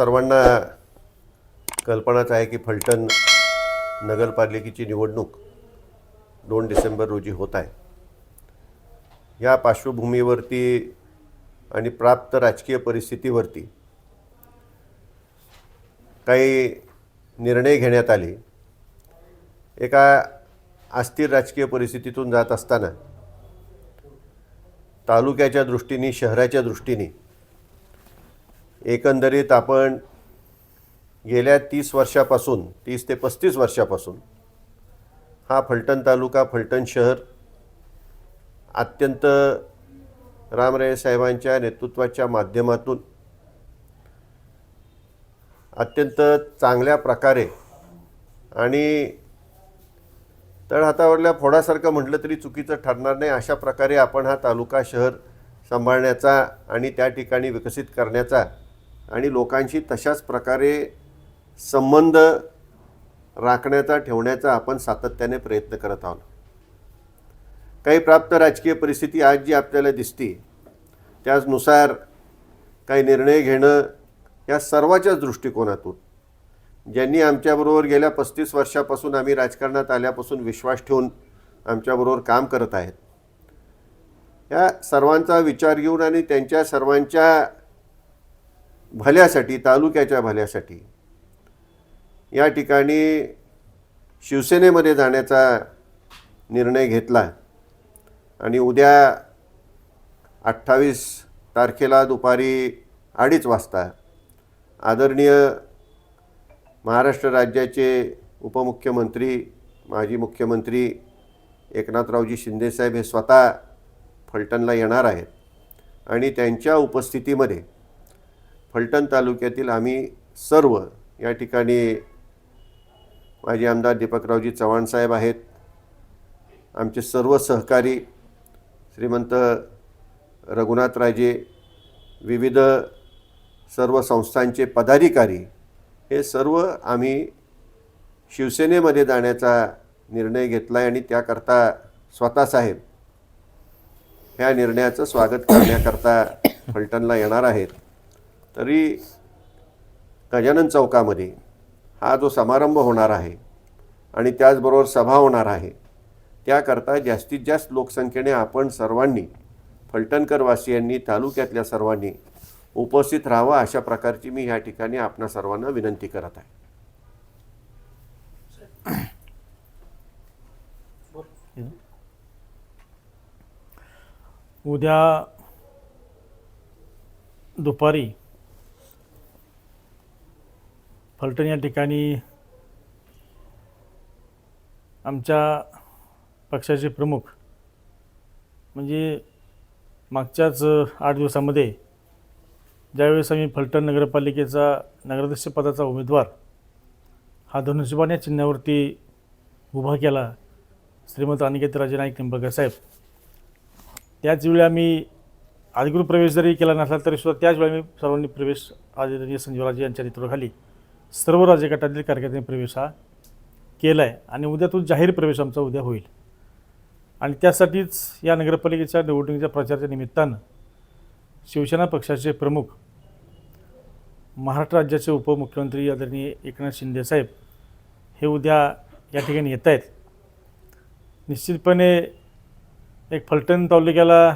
सर्वांना कल्पनाच आहे की फलटण नगरपालिकेची निवडणूक दोन डिसेंबर रोजी होत आहे. या पार्श्वभूमीवरती आणि प्राप्त राजकीय परिस्थितीवरती काही निर्णय घेण्यात आले. एका अस्थिर राजकीय परिस्थितीतून जात असताना तालुक्याच्या दृष्टीने शहराच्या दृष्टीने एकंदरीत आपण गेल्या तीस वर्षापासून तीस ते पस्तीस वर्षापासून हा फलटण तालुका फलटण शहर अत्यंत रामराय साहेबांच्या नेतृत्वाच्या माध्यमातून अत्यंत चांगल्या प्रकारे आणि तळहातावरल्या फोडासारखं म्हटलं तरी चुकीचं ठरणार नाही. अशा प्रकारे आपण हा तालुका शहर सांभाळण्याचा आणि त्या ठिकाणी विकसित करण्याचा आणि लोकांशी तशाच प्रकारे संबंध राखण्याचा ठेवण्याचा आपण सातत्याने प्रयत्न करत आहोत. काही प्राप्त राजकीय परिस्थिती आज जी आपल्याला दिसते त्याचनुसार काही निर्णय घेणं या सर्वाच्याच दृष्टिकोनातून. ज्यांनी आमच्याबरोबर गेल्या पस्तीस वर्षापासून आम्ही राजकारणात आल्यापासून विश्वास ठेवून आमच्याबरोबर काम करत आहेत. या सर्वांचा विचार घेऊन आणि त्यांच्या सर्वांच्या भल्यासाठी तालुक्याच्या भल्यासाठी. या ठिकाणी शिवसेनेमध्ये जाण्याचा निर्णय घेतला. आणि उद्या अठ्ठावीस तारखेला दुपारी अडीच वाजता आदरणीय महाराष्ट्र राज्याचे उपमुख्यमंत्री माजी मुख्यमंत्री एकनाथरावजी शिंदेसाहेब हे स्वतः फलटणला येणार आहेत. आणि त्यांच्या उपस्थितीमध्ये फलटण तालुक्यातील आम्ही सर्व या ठिकाणी माजी आमदार दीपकरावजी चव्हाण साहेब आहेत. आमचे सर्व सहकारी श्रीमंत रघुनाथराजे विविध सर्व संस्थांचे पदाधिकारी हे सर्व आम्ही शिवसेनेमध्ये जाण्याचा निर्णय घेतला आहे आणि त्याकरता स्वतः साहेब ह्या निर्णयाचं स्वागत करण्याकरता फलटणला येणार आहेत. तरी गजानन चौकामध्ये हा जो समारंभ होणार आहे आणि त्याचबरोबर सभा होणार आहे त्याकरता जास्तीत जास्त लोकसंख्येने आपण सर्वांनी फलटणकरवासियांनी तालुक्यातल्या सर्वांनी उपस्थित राहावं अशा प्रकारची मी या ठिकाणी आपणा सर्वांना विनंती करत आहे. उद्या दुपारी फलटण या ठिकाणी आमच्या पक्षाचे प्रमुख म्हणजे मागच्याच आठ दिवसामध्ये ज्यावेळेस आम्ही फलटण नगरपालिकेचा नगराध्यक्षपदाचा उमेदवार हा धनुष्यबाण या चिन्हावरती उभा केला श्रीमंत अनिकेतराजे नाईक निंबाळकर साहेब. त्याचवेळी आम्ही अधिकृत प्रवेश जरी केला नसला तरीसुद्धा त्याच वेळी आम्ही सर्वांनी प्रवेश आदरणीय संजीवराजे यांच्या नेतृत्वाखाली सर्व राज्यगटातील कार्यकर्त्यांनी प्रवेश हा केला आहे आणि उद्या तो जाहीर प्रवेश आमचा उद्या होईल. आणि त्यासाठीच या नगरपालिकेच्या निवडणुकीच्या प्रचाराच्या निमित्तानं शिवसेना पक्षाचे प्रमुख महाराष्ट्र राज्याचे उपमुख्यमंत्री आदरणीय एकनाथ शिंदेसाहेब हे उद्या या ठिकाणी येत आहेत. निश्चितपणे एक फलटण तालुक्याला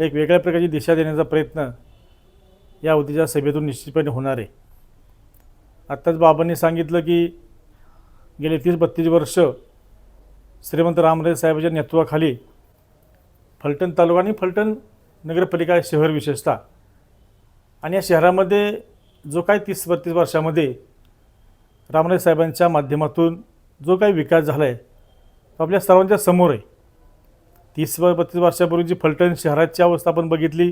एक वेगळ्या प्रकारची दिशा देण्याचा प्रयत्न या उद्याच्या सभेतून निश्चितपणे होणार आहे. आत्ताच बाबांनी सांगितलं की गेले तीस बत्तीस वर्ष श्रीमंत रामराजे साहेबांच्या नेतृत्वाखाली फलटण तालुका आणि फलटण नगरपालिका शहर विशेषतः. आणि या शहरामध्ये जो काही तीस बत्तीस वर्षामध्ये रामराजे साहेबांच्या माध्यमातून जो काही विकास झाला आहे तो आपल्या सर्वांच्या समोर आहे. तीस व बत्तीस वर्षापूर्वीची फलटण शहराची अवस्था आपण बघितली.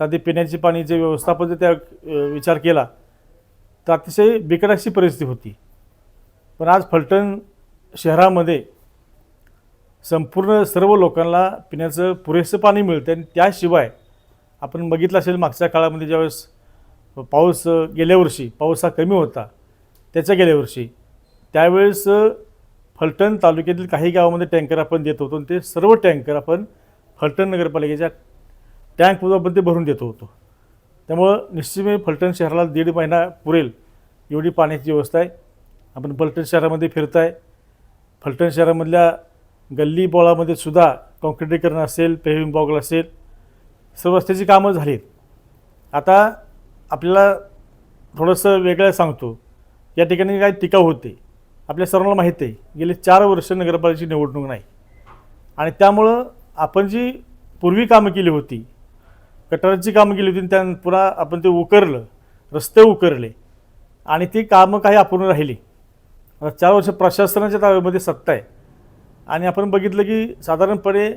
साधी पिण्याची जे व्यवस्थापन जर त्या विचार केला तर अतिशय बिकट अशी परिस्थिती होती. पण आज फलटण शहरामध्ये संपूर्ण सर्व लोकांना पिण्याचं पुरेसं पाणी मिळतं आणि त्याशिवाय आपण बघितलं असेल मागच्या काळामध्ये ज्यावेळेस पाऊस गेल्या वर्षी पाऊस हा कमी होता त्याच्या गेल्या वर्षी. त्यावेळेस फलटण तालुक्यातील काही गावामध्ये टँकर आपण देत होतो आणि ते सर्व टँकर आपण फलटण नगरपालिकेच्या टँकमध्ये आपण ते भरून देत होतो. त्यामुळं निश्चितपणे फलटण शहराला दीड महिना पुरेल. एवढी पाण्याची व्यवस्था आहे. आपण फलटण शहरामध्ये फिरताय. फलटण शहरामधल्या गल्ली बोळामध्ये सुद्धा कॉन्क्रिटीकरण असेल पेव्हिंग बॉगल असेल सर्व रस्त्याची कामं झालीत. आता आपल्याला थोडंसं वेगळं सांगतो. या ठिकाणी काय टीका होते. आपल्या सर्वांना माहीत आहे गेले चार वर्ष नगरपालिकेची निवडणूक नाही. आणि त्यामुळं आपण जी पूर्वी कामं केली होती गटाराची कामं केली होती त्या पुन्हा आपण ते उकरलं. रस्ते उकरले. आणि ती कामं काही अपूर्ण राहिली. चार वर्ष प्रशासनाच्या ताब्यामध्ये सत्ता आहे. आणि आपण बघितलं की साधारणपणे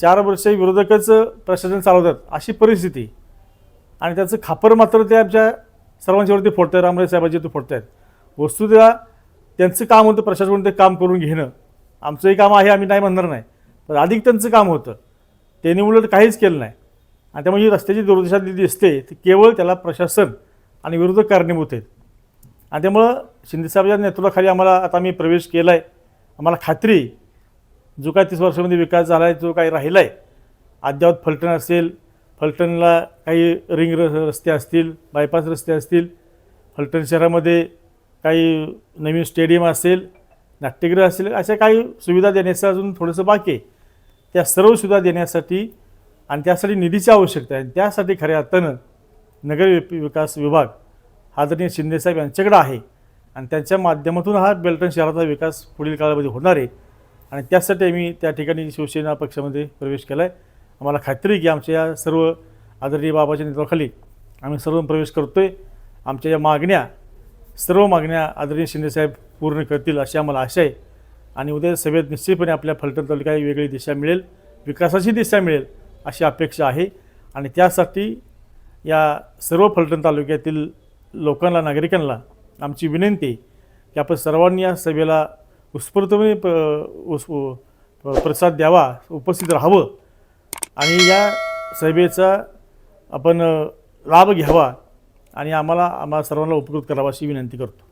चार वर्ष विरोधकच प्रशासन चालवतात अशी परिस्थिती. आणि त्याचं खापर मात्र ते आमच्या सर्वांच्यावरती फोडत आहेत रामराय साहेबांची ते फोडत आहेत वस्तुतः त्यांचं काम होतं प्रशासन ते काम करून घेणं. आमचंही काम आहे आम्ही नाही म्हणणार नाही. पण अधिक त्यांचं काम होतं. त्यांनी उलट काहीच केलं नाही. आणि त्यामुळे ही रस्त्याची दुर्दशा जी दिसते ती केवळ त्याला प्रशासन आणि विरुद्ध कारणीभूत आहेत. आणि त्यामुळं शिंदेसाहेबांच्या नेतृत्वाखाली आम्हाला आता आम्ही प्रवेश केला आहे आम्हाला खात्री जो काय तीस वर्षामध्ये विकास झाला आहे जो काही राहिला आहे अद्यावत फलटण असेल फलटणला काही रिंग र रस्ते असतील बायपास रस्ते असतील फलटण शहरामध्ये काही नवीन स्टेडियम असेल नाट्यगृह असेल अशा काही सुविधा देण्याचं अजून थोडंसं बाकी आहे. त्या सर्व सुविधा देण्यासाठी आणि त्यासाठी निधीची आवश्यकता आहे. आणि त्यासाठी खऱ्या अर्थानं नगर विकास विभाग आदरणीय शिंदेसाहेब यांच्याकडे आहे. आणि त्यांच्या माध्यमातून हा बेलटण शहराचा विकास पुढील काळामध्ये होणार आहे. आणि त्यासाठी आम्ही त्या ठिकाणी शिवसेना पक्षामध्ये प्रवेश केला आहे आम्हाला खात्री आहे की आमच्या या सर्व आदरणीय बाबाच्या नेतृत्वाखाली आम्ही सर्व प्रवेश करतो आहे आमच्या या मागण्या सर्व मागण्या आदरणीय शिंदेसाहेब पूर्ण करतील अशी आम्हाला आशा आहे. आणि उद्या सभेत निश्चितपणे आपल्या फलटण तालुक्याला वेगळी दिशा मिळेल. विकासाची दिशा मिळेल. अशी अपेक्षा आहे. आणि त्यासाठी या सर्व फलटण तालुक्यातील लोकांना नागरिकांना आमची विनंती की आपण सर्वांनी या सभेला उत्स्फूर्तपणे प उस प्रसाद द्यावा उपस्थित राहावं आणि या सभेचा आपण लाभ घ्यावा आणि आम्हाला आम्हाला सर्वांना उपकृत करावा अशी विनंती करतो.